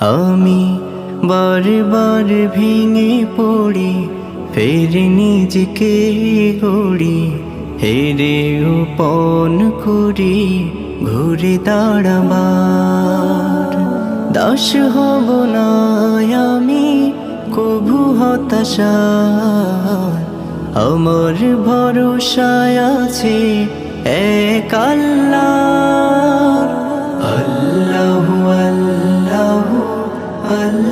আমি বারবার ভেঙে পড়ি, ফের নিজকে গড়ি, হেরে উপন করি, ঘুরে দাঁড়াবার। দাস হব না আমি, কভু হতাশা। আমার ভরসায় আছে